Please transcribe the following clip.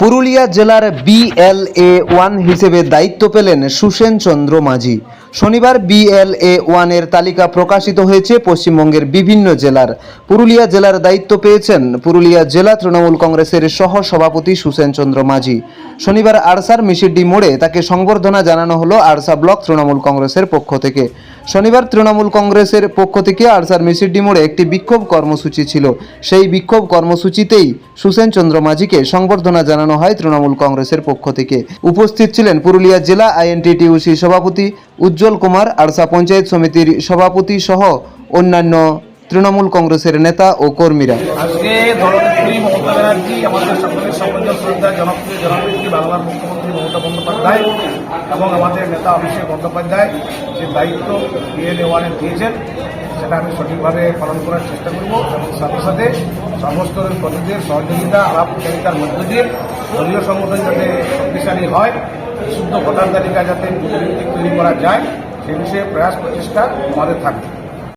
পুরুলিয়া জেলার BLA one হিসেবে দায়িত্ব পেলেন সুসেন চন্দ্র মাঝি। শনিবার বিএলএ ওয়ানের তালিকা প্রকাশিত হয়েছে পশ্চিমবঙ্গের বিভিন্ন জেলার। পুরুলিয়া জেলার দায়িত্ব পেয়েছেন পুরুলিয়া জেলা তৃণমূল কংগ্রেসের সহ সভাপতি সুসেন চন্দ্র মাঝি। শনিবার আরসার মিশিডি মোড়ে তাকে সংবর্ধনা জানানো হলো আরসা ব্লক তৃণমূল কংগ্রেসের পক্ষ থেকে। শনিবার তৃণমূল কংগ্রেসের পক্ষ থেকে আরসার মিসিডি মোড়ে একটি বিক্ষোভ কর্মসূচি ছিল। সেই বিক্ষোভ কর্মসূচিতেই সুসেন চন্দ্র মাঝিকে সংবর্ধনা জানানো হয় তৃণমূল কংগ্রেসের পক্ষ থেকে। উপস্থিত ছিলেন পুরুলিয়া জেলা আইএনটিটিউসি সভাপতি উজ্জ্বল কুমার আরসা পঞ্চায়েত সমিতির সভাপতি সহ অন্যান্য তৃণমূল কংগ্রেসের নেতা ও কর্মীরা। আজকে দলনেত্রী মমতা ব্যানার্জি, আমাদের সকলের সম্মানীয় শ্রদ্ধা জনপ্রিয় জননেত্রী বাংলার মুখ্যমন্ত্রী মমতা বন্দ্যোপাধ্যায় এবং আমাদের নেতা অভিষেক বন্দ্যোপাধ্যায় যে দায়িত্ব বিএলএ ওয়ানে দিয়েছেন, সেটা আমি সঠিকভাবে পালন করার চেষ্টা করব এবং সাথে সাথে সমস্ত কর্মীদের সহযোগিতা আলাপচারিতার মধ্য দিয়ে দলীয় সংগঠন যাতে শক্তিশালী হয় শুদ্ধ ভোটার তালিকা যাতে তৈরি করা যায়, সে বিষয়ে প্রয়াস প্রচেষ্টা আমাদের থাকবে।